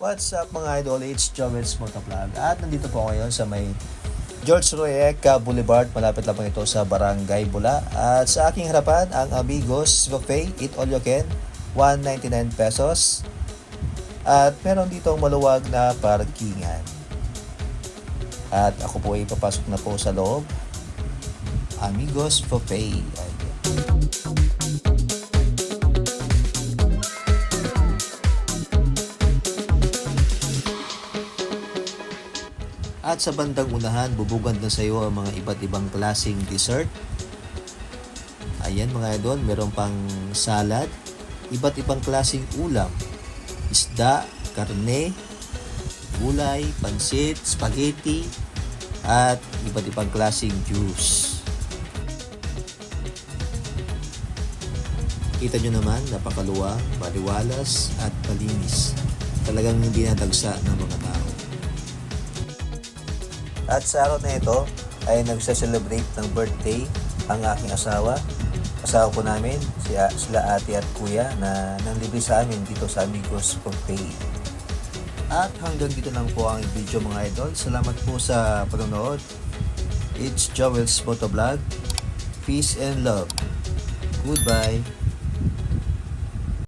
What's up mga idol? It's Joel's Motovlog at nandito po ngayon sa may George Royeca Boulevard. Malapit lang ito sa Barangay Bula. At sa aking harapan, ang Amigos Buffet, Eat All You Can, 199 pesos. At meron dito maluwag na parkingan. At ako po ay papasok na po sa loob. Amigos Buffet. At sa bandang unahan, bubugad na sa iyo ang mga iba't ibang klasing dessert. Ayan mga idol, meron pang salad, iba't ibang klasing ulam, isda, karne, gulay, pansit, spaghetti, at iba't ibang klasing juice. Kita nyo naman, napakaluwa, maliwalas, at malinis. Talagang hindi natagsa ng mga tao. At sa araw na ito ay nagsa-celebrate ng birthday ang aking asawa. Asawa po namin, si, sila ate at kuya na nanlibre sa amin dito sa Amigos Birthday. At hanggang dito lang po ang video mga idol. Salamat po sa panonood. It's Joel's Motovlog. Peace and love. Goodbye.